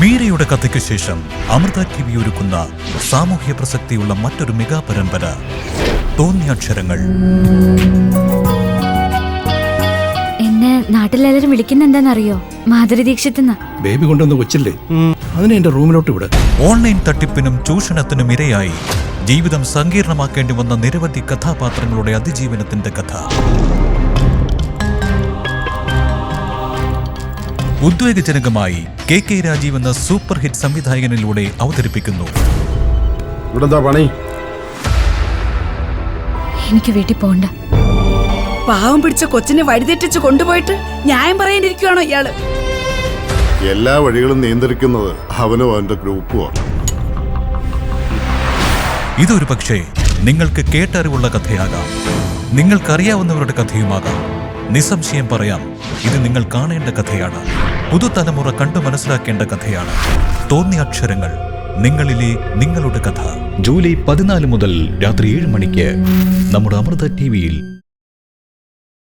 മീരയുടെ കഥയ്ക്ക് ശേഷം അമൃത ടി വി ഒരുക്കുന്ന സാമൂഹ്യ പ്രസക്തിയുള്ള മറ്റൊരു മെഗാ പരമ്പര തോന്നിയാക്ഷരങ്ങൾ. എന്നെ നാട്ടിലെല്ലാരും വിളിക്കുന്ന എന്താണെന്നറിയോ മാധുരി ദീക്ഷിത് ബേബി കൊണ്ടുവന്ന കൊച്ചില്ലേ? അതിനെ എന്റെ റൂമിലോട്ട് വിട്. ഓൺലൈൻ തട്ടിപ്പിനും ചൂഷണത്തിനും ഇരയായി ജീവിതം സങ്കീർണമാക്കേണ്ടി വന്ന നിരവധി കഥാപാത്രങ്ങളുടെ അതിജീവനത്തിന്റെ കഥ. ഉദ്വേഗജനകമായി കെ കെ രാജീവ് എന്ന സൂപ്പർ ഹിറ്റ് സംവിധായകനിലൂടെ അവതരിപ്പിക്കുന്നു. പണി? എനിക്ക് വീട്ടിൽ പോകണ്ട പാവം പിടിച്ച കൊച്ചിനെ വഴിതെറ്റിച്ച് കൊണ്ടുപോയിട്ട് ന്യായം പറയാനിരിക്കുവാണോ ഇയാൾ? എല്ലാ വഴികളും നിയന്ത്രിക്കുന്നത് അവനോ അവന്റെ ഗ്രൂപ്പുമാണ് ഇതൊരു പക്ഷേ നിങ്ങൾക്ക് കേട്ടറിവുള്ള കഥയാകാം. നിങ്ങൾക്കറിയാവുന്നവരുടെ കഥയുമാകാം. നിസ്സംശയം പറയാം ഇത് നിങ്ങൾ കാണേണ്ട കഥയാണ്. പുതുതലമുറ കണ്ടു മനസ്സിലാക്കേണ്ട കഥയാണ്. തോന്നിയ അക്ഷരങ്ങൾ നിങ്ങളിലെ നിങ്ങളുടെ കഥ. ജൂലൈ പതിനാല് മുതൽ രാത്രി ഏഴ് മണിക്ക് നമ്മുടെ അമൃത ടി വിയിൽ